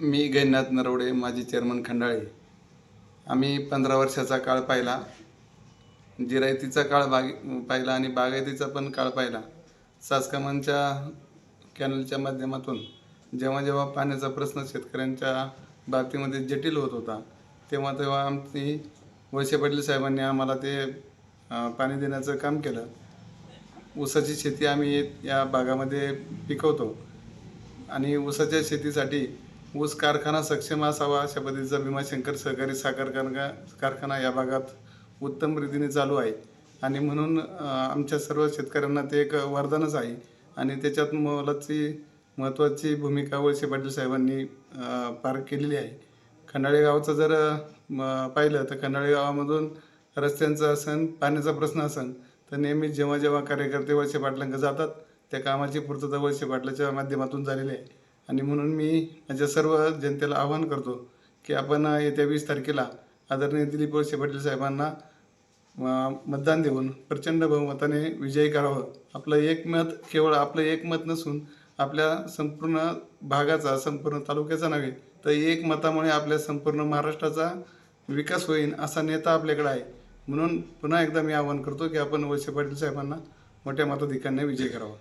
मी गैनाथ नरवडे माजी चेअरमन खंडाळे. आम्ही पंधरा वर्षाचा काळ पाहिला. जिरायतीचा काळ बाग पाहिला आणि बागायतीचा पण काळ पाहिला. सासकामांच्या कॅनलच्या माध्यमातून जेव्हा जेव्हा पाण्याचा प्रश्न शेतकऱ्यांच्या बाबतीमध्ये जटिल होत होता तेव्हा तेव्हा आमची वळसे पाटील साहेबांनी आम्हाला ते पाणी देण्याचं काम केलं. ऊसाची शेती आम्ही या भागामध्ये पिकवतो. आणि ऊसाच्या शेतीसाठी ऊस कारखाना सक्षम असावा अशा पद्धतीचा भीमाशंकर सहकारी साखर कारखा कारखाना या भागात उत्तम रीतीने चालू आहे. आणि म्हणून आमच्या सर्व शेतकऱ्यांना ते एक वरदानच आहे. आणि त्याच्यात मोलाची महत्त्वाची भूमिका वळसे पाटील साहेबांनी पार केलेली आहे. खंडाळे गावाचं जर म, पाहिलं तर खंडाळे गावामधून रस्त्यांचं असन पाण्याचा प्रश्न असन तर नेहमीच जेव्हा जेव्हा कार्यकर्ते वळसे पाटलांकडे जातात त्या कामाची पूर्तता वळसे पाटलाच्या माध्यमातून झालेली आहे. आणि म्हणून मी माझ्या सर्व जनतेला आवाहन करतो की आपण येत्या वीस तारखेला आदरणीय दिलीप वळसे पाटील साहेबांना मतदान देऊन प्रचंड बहुमताने विजयी करावं. आपलं एक मत केवळ आपलं एक मत नसून आपल्या संपूर्ण भागाचा संपूर्ण तालुक्याचा नव्हे तर एक मतामुळे आपल्या संपूर्ण महाराष्ट्राचा विकास होईल असा नेता आपल्याकडे आहे. म्हणून पुन्हा एकदा मी आवाहन करतो की आपण वळसे पाटील साहेबांना मोठ्या मताधिकांनी विजय करावा.